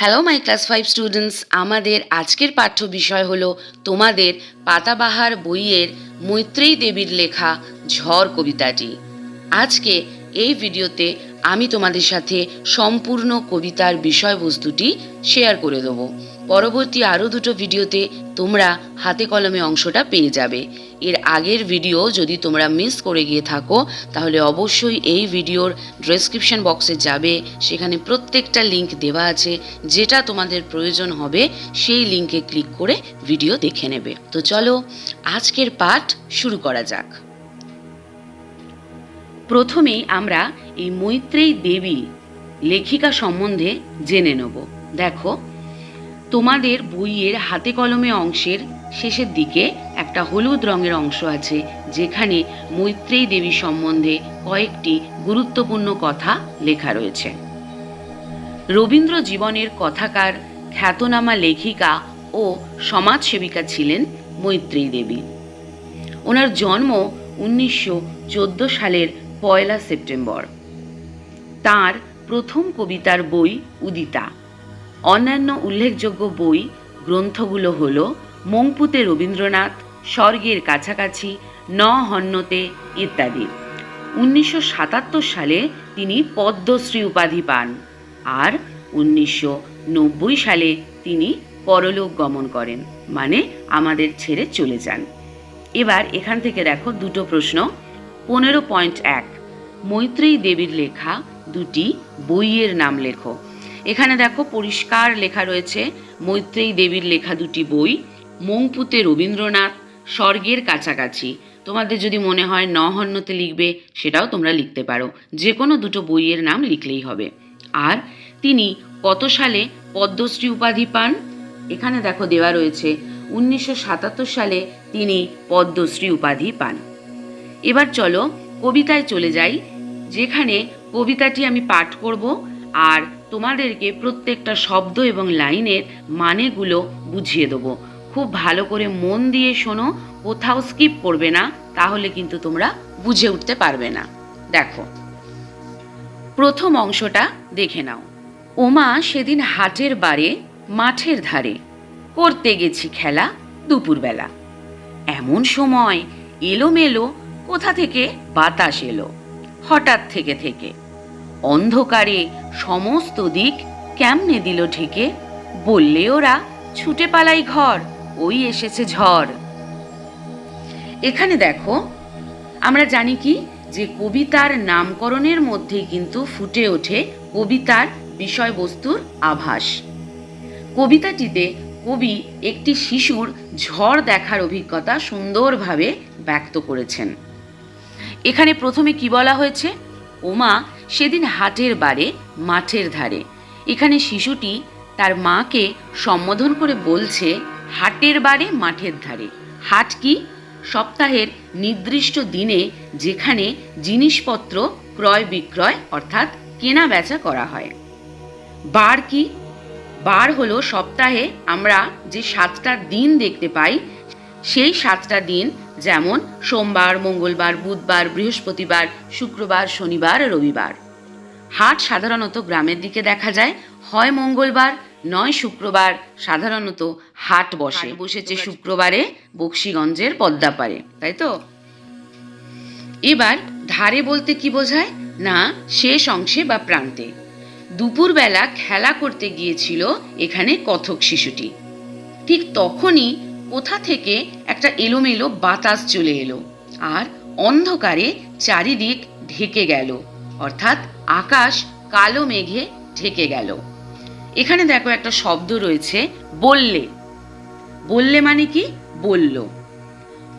Hello my class five students আমাদের আজকের পাঠ্য বিষয় হলো তোমাদের পাতাবাহার বইয়ের মৈত্রেয়ী দেবীর লেখা ঝড় কবিতাটি। আজকে এই ভিডিওতে আমি তোমাদের সাথে সম্পূর্ণ কবিতার বিষয়বস্তুটি শেয়ার করে দেবো। পরবর্তী আরও দুটো ভিডিওতে তোমরা হাতে কলমে অংশটা পেয়ে যাবে। এর আগের ভিডিও যদি তোমরা মিস করে গিয়ে থাকো, তাহলে অবশ্যই এই ভিডিওর ডেসক্রিপশন বক্সে যাবে। সেখানে প্রত্যেকটা লিংক দেওয়া আছে। যেটা তোমাদের প্রয়োজন হবে, সেই লিংকে ক্লিক করে ভিডিও দেখে নেবে। তো চলো, আজকের পাঠ শুরু করা যাক। প্রথমেই আমরা এই মৈত্রেয়ী দেবী লেখিকা সম্বন্ধে জেনে নেব। দেখো তোমাদের বইয়ের হাতে কলমে অংশের শেষের দিকে একটা হলুদ রঙের অংশ আছে, যেখানে মৈত্রেয়ী দেবী সম্বন্ধে কয়েকটি গুরুত্বপূর্ণ কথা লেখা রয়েছে। রবীন্দ্র জীবনের কথাকার খ্যাতনামা লেখিকা ও সমাজসেবিকা ছিলেন মৈত্রেয়ী দেবী। ওনার জন্ম উনিশশো চোদ্দ সালের পয়লা সেপ্টেম্বর। তার প্রথম কবিতার বই উদিতা। অন্যান্য উল্লেখযোগ্য বই, গ্রন্থগুলো হল মংপুতে রবীন্দ্রনাথ, স্বর্গের কাছাকাছি, ন হন্যতে ইত্যাদি। উনিশশো সাতাত্তর সালে তিনি পদ্মশ্রী উপাধি পান আর উনিশশো নব্বই সালে তিনি পরলোক গমন করেন মানে আমাদের ছেড়ে চলে যান। এবার এখান থেকে দেখো দুটো প্রশ্ন। পনেরো পয়েন্ট এক, মৈত্রেয়ী দেবীর লেখা দুটি বইয়ের নাম লেখো। এখানে দেখো পরিষ্কার লেখা রয়েছে, মৈত্রেয়ী দেবীর লেখা দুটি বই, মংপুতে রবীন্দ্রনাথ, স্বর্গের কাছাকাছি। তোমাদের যদি মনে হয় নহন্যতে লিখবে, সেটাও তোমরা লিখতে পারো। যে কোনো দুটো বইয়ের নাম লিখলেই হবে। আর তিনি কত সালে পদ্মশ্রী উপাধি পান? এখানে দেখো দেওয়া রয়েছে, উনিশশো সাতাত্তর সালে তিনি পদ্মশ্রী উপাধি পান। এবার চলো কবিতায় চলে যাই, যেখানে কবিতাটি আমি পাঠ করব, আর তোমাদেরকে প্রত্যেকটা শব্দ এবং লাইনের মানেগুলো বুঝিয়ে দেবো। খুব ভালো করে মন দিয়ে শোনো, কোথাও স্কিপ করবে না, তাহলে কিন্তু তোমরা বুঝে উঠতে পারবে না। দেখো, প্রথম অংশটা দেখে নাও। ওমা সেদিন হাটের বারে, মাঠের ধারে করতে গেছি খেলা দুপুরবেলা। এমন সময় এলোমেলো কোথা থেকে বাতাস এলো? হঠাৎ থেকে থেকে। অন্ধকারে সমস্ত দিক কেমনে দিল ঢেকে? বললে ওরা, ছুটে পালাই ঘর, ওই এসেছে ঝড়। এখানে দেখো, আমরা জানি কি, যে কবিতার নামকরণের মধ্যেই কিন্তু ফুটে ওঠে কবিতার বিষয়বস্তুর আভাস। কবিতাটিতে কবি একটি শিশুর ঝড় দেখার অভিজ্ঞতা সুন্দরভাবে ব্যক্ত করেছেন। এখানে প্রথমে কি বলা হয়েছে? ওমা সেদিন হাটের বারে, মাঠের ধারে। এখানে শিশুটি তার মাকে সম্বোধন করে বলছে, হাটের বারে, মাঠের ধারে। হাট কি? সপ্তাহের নির্দিষ্ট দিনে যেখানে জিনিসপত্র ক্রয় বিক্রয়, অর্থাৎ কেনা বেচা করা হয়। বার কি? বার হলো সপ্তাহে আমরা যে সাতটা দিন দেখতে পাই, সেই সাতটা দিন যেমন সোমবার মঙ্গলবার বুধবার বৃহস্পতিবার শুক্রবার শনিবার রবিবার। হাট সাধারণত গ্রামের দিকে দেখা যায়। হয় মঙ্গলবার নয় শুক্রবার। সাধারণত হাট বসে। বসেছে। শুক্রবারে বক্সিগঞ্জের পদ্মাপাড়ে তাই তো? এবার ধারে বলতে কি বোঝায়? না শেষ অংশে বা প্রান্তে। দুপুরবেলা খেলা করতে গিয়েছিল এখানে কথক শিশুটি। ঠিক তখনই কোথা থেকে একটা এলোমেলো বাতাস চলে এলো আর অন্ধকারে চারিদিক ঢেকে গেল। অর্থাৎ আকাশ কালো মেঘে ঢেকে গেল। এখানে দেখো একটা শব্দ রয়েছে, বললে। বললে মানে কি? বলল।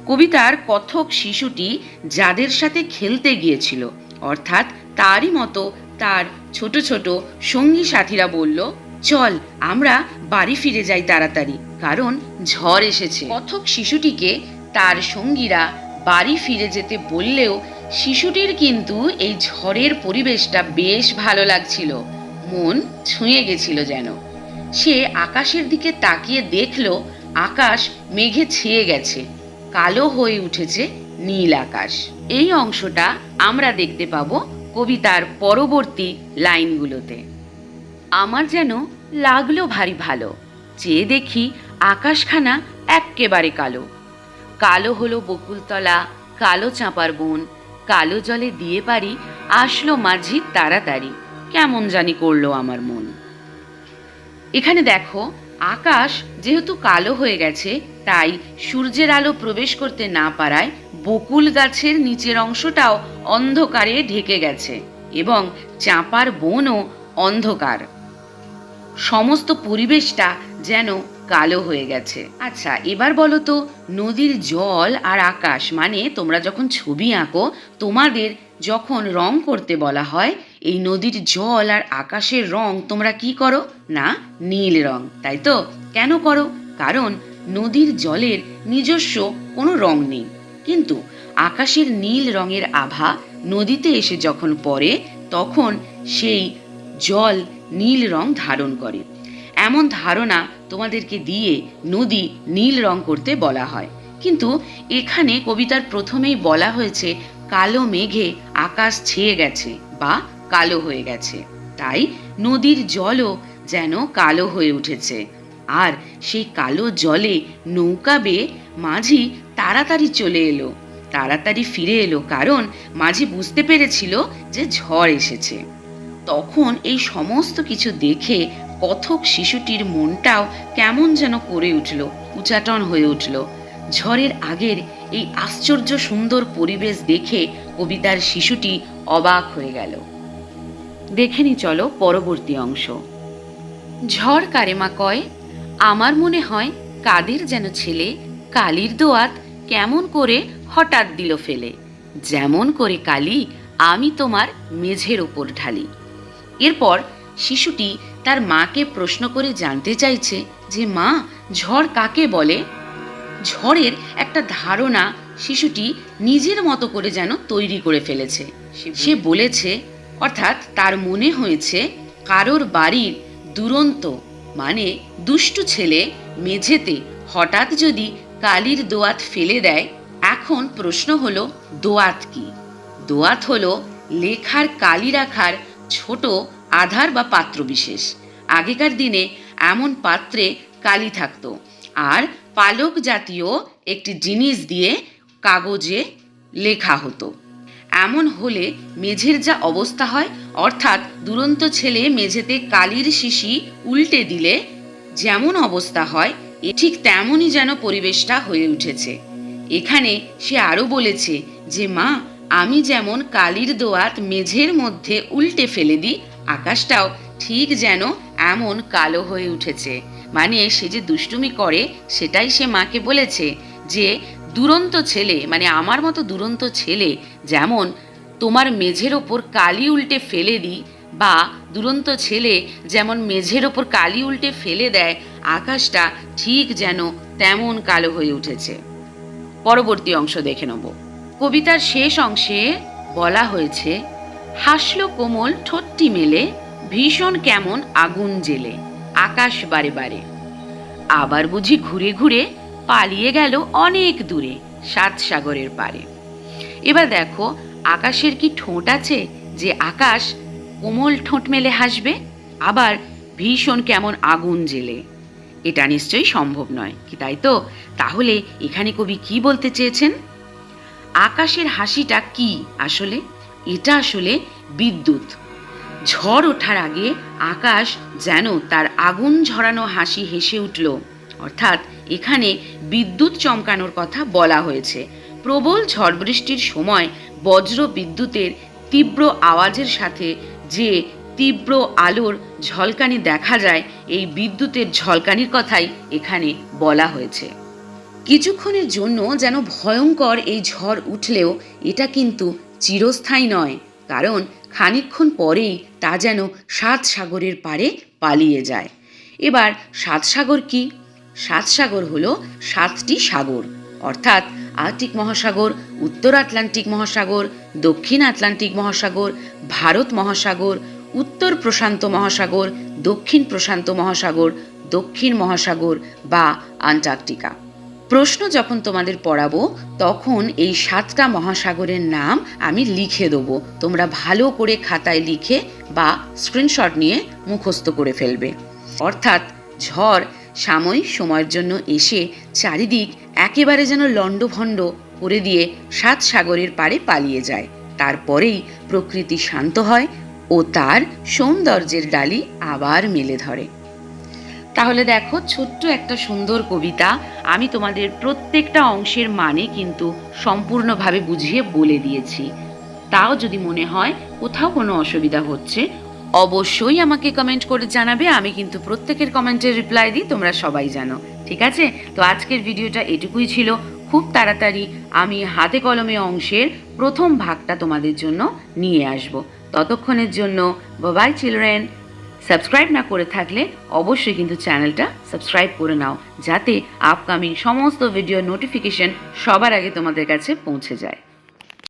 কবিতার কথক শিশুটি যাদের সাথে খেলতে গিয়েছিল, অর্থাৎ তারই মতো তার ছোট ছোট সঙ্গী সাথীরা বলল, চল, আমরা বাড়ি ফিরে যাই তাড়াতাড়ি। কারণ ঝড় এসেছে। কথক শিশুটিকে তার সঙ্গীরা বাড়ি ফিরে যেতে বললেও শিশুটির কিন্তু এই ঝড়ের পরিবেশটা বেশ ভালো লাগছিল। মন ছুঁয়ে গেছিল যেন। সে আকাশের দিকে তাকিয়ে দেখল, আকাশ মেঘে ছেয়ে গেছে। কালো হয়ে উঠেছে নীল আকাশ। এই অংশটা আমরা দেখতে পাবো কবিতার পরবর্তী লাইনগুলোতে। আমার যেন লাগল ভারী ভালো। চেয়ে দেখি আকাশখানা এক্কেবারে কালো। কালো হলো বকুলতলা, কালো চাঁপার বন, কালো জলে দিয়ে পারি, আসলো মাঝি তাড়াতাড়ি। কেমন জানি করল আমার মন। এখানে দেখো, আকাশ যেহেতু কালো হয়ে গেছে, তাই সূর্যের আলো প্রবেশ করতে না পারায় বকুল গাছের নিচের অংশটাও অন্ধকারে ঢেকে গেছে এবং চাঁপার বনও অন্ধকার। সমস্ত পরিবেশটা যেন কালো হয়ে গেছে। আচ্ছা এবার বলো তো, নদীর জল আর আকাশ মানে তোমরা যখন ছবি আঁকো, তোমাদের যখন রং করতে বলা হয়, এই নদীর জল আর আকাশের রং তোমরা কি করো? না, নীল রং, তাই তো? কেন করো? কারণ নদীর জলের নিজস্ব কোনো রং নেই। কিন্তু আকাশের নীল রঙের আভা নদীতে এসে যখন পড়ে, তখন সেই জল নীল রং ধারণ করে। এমন ধারণা তোমাদেরকে দিয়ে নদী নীল রং করতে বলা হয়। কিন্তু এখানে কবিতার প্রথমেই বলা হয়েছে, কালো মেঘে আকাশ ছেয়ে গেছে বা কালো হয়ে গেছে। তাই নদীর জলও যেন কালো হয়ে উঠেছে। আর সেই কালো জলে নৌকা বেয়ে মাঝি তাড়াতাড়ি চলে এলো। তাড়াতাড়ি ফিরে এলো কারণ মাঝি বুঝতে পেরেছিল যে ঝড় এসেছে। তখন এই সমস্ত কিছু দেখে কথক শিশুটির মনটাও কেমন যেন করে উঠল, উচাটন হয়ে উঠল। ঝড়ের আগের এই আশ্চর্য সুন্দর পরিবেশ দেখে কবিতার শিশুটি অবাক হয়ে গেল। দেখে নি চলো পরবর্তী অংশ। ঝড় কারেমা কয়, আমার মনে হয় কাদের যেন ছেলে, কালির দোয়াত কেমন করে হঠাৎ দিল ফেলে। যেমন করে কালি আমি তোমার মেঝের ওপর ঢালি। এরপর শিশুটি তার মাকে প্রশ্ন করে জানতে চাইছে যে মা ঝড় কাকে বলে? ঝড়ের একটা ধারণা শিশুটি নিজের মতো করে যেন তৈরি করে ফেলেছে। সে বলেছে অর্থাৎ তার মনে হয়েছে কারোর বাড়ির দুরন্ত মানে দুষ্টু ছেলে মেঝেতে হঠাৎ যদি কালির দোয়াত ফেলে দেয় এখন প্রশ্ন হলো দোয়াত কি? দোয়াত হলো লেখার কালি রাখার ছোট আধার বা পাত্র বিশেষ। আগেকার দিনে এমন পাত্রে কালি থাকতো। আর পালক জাতীয় একটি জিনিস দিয়ে কাগজে লেখা হতো। এমন হলে মেঝের যা অবস্থা হয়, অর্থাৎ দুরন্ত ছেলে মেঝেতে কালির শিশি উল্টে দিলে যেমন অবস্থা হয়, এ ঠিক তেমনই যেন পরিবেশটা হয়ে উঠেছে। এখানে সে আরও বলেছে যে, মা, আমি যেমন কালির দোয়াত মেঝের মধ্যে উল্টে ফেলে দিই আকাশটাও ঠিক যেন এমন কালো হয়ে উঠেছে। মানে সে যে দুষ্টুমি করে, সেটাই সে মাকে বলেছে যে, দুরন্ত ছেলে মানে আমার মতো দুরন্ত ছেলে, যেমন তোমার মেঝের ওপর কালি উল্টে ফেলে দিই বা দুরন্ত ছেলে যেমন মেঝের ওপর কালি উল্টে ফেলে দেয়, আকাশটা ঠিক যেন তেমন কালো হয়ে উঠেছে। পরবর্তী অংশ দেখে নেব। কবিতার শেষ অংশে বলা হয়েছে হাসলো কোমল, ঠোঁটটি মেলে, ভীষণ কেমন আগুন জেলে, আকাশ বারে বারে। আবার বুঝি ঘুরে ঘুরে পালিয়ে গেল অনেক দূরে, সাত সাগরের পারে। এবার দেখো, আকাশের কি ঠোঁট আছে যে আকাশ কোমল ঠোঁট মেলে হাসবে, আবার ভীষণ কেমন আগুন জেলে। এটা নিশ্চয়ই সম্ভব নয়, কি তাই তো? তাহলে এখানে কবি কি বলতে চেয়েছেন? আকাশের হাসিটা কি আসলে? এটা আসলে বিদ্যুৎ। ঝড় ওঠার আগে আকাশ যেন তার আগুন ঝরানো হাসি হেসে উঠল। অর্থাৎ এখানে বিদ্যুৎ চমকানোর কথা বলা হয়েছে। প্রবল ঝড় বৃষ্টির সময় বজ্র বিদ্যুতের তীব্র আওয়াজের সাথে যে তীব্র আলোর ঝলকানি দেখা যায়, এই বিদ্যুতের ঝলকানির কথাই এখানে বলা হয়েছে। কিছুক্ষণের জন্য যেন ভয়ঙ্কর এই ঝড় উঠলেও এটা কিন্তু চিরস্থায়ী নয়, কারণ খানিকক্ষণ পরেই তা যেন সাত সাগরের পারে পালিয়ে যায়। এবার সাত সাগর কি? সাত সাগর হলো সাতটি সাগর, অর্থাৎ আর্কটিক মহাসাগর, উত্তর আটলান্টিক মহাসাগর, দক্ষিণ আটলান্টিক মহাসাগর, ভারত মহাসাগর, উত্তর প্রশান্ত মহাসাগর, দক্ষিণ প্রশান্ত মহাসাগর, দক্ষিণ মহাসাগর বা আন্টার্কটিকা। প্রশ্ন যখন তোমাদের পড়াবো, তখন এই সাতটা মহাসাগরের নাম আমি লিখে দেবো। তোমরা ভালো করে খাতায় লিখে বা স্ক্রিনশট নিয়ে মুখস্থ করে ফেলবে। অর্থাৎ ঝড় সাময়িক সময়ের জন্য এসে চারিদিক একেবারে যেন লণ্ডভণ্ড করে দিয়ে সাত সাগরের পাড়ে পালিয়ে যায়। তারপরেই প্রকৃতি শান্ত হয় ও তার সৌন্দর্যের ডালি আবার মেলে ধরে। তাহলে দেখো, ছোট্ট একটা সুন্দর কবিতা আমি তোমাদের প্রত্যেকটা অংশের মানে কিন্তু সম্পূর্ণভাবে বুঝিয়ে বলে দিয়েছি। তাও যদি মনে হয় কোথাও কোনো অসুবিধা হচ্ছে, অবশ্যই আমাকে কমেন্ট করে জানাবে, আমি কিন্তু প্রত্যেকের কমেন্টের রিপ্লাই দিই, তোমরা সবাই জানো, ঠিক আছে? তো আজকের ভিডিওটা এটুকুই ছিল। খুব তাড়াতাড়ি আমি হাতে কলমে অংশের প্রথম ভাগটা তোমাদের জন্য নিয়ে আসব। ততক্ষণের জন্য বাবাই চিলড্রেন সাবস্ক্রাইব না করে থাকলে অবশ্যই কিন্তু চ্যানেলটা সাবস্ক্রাইব করে নাও, যাতে আপকামিং সমস্ত ভিডিও নোটিফিকেশন সবার আগে তোমাদের কাছে পৌঁছে যায়।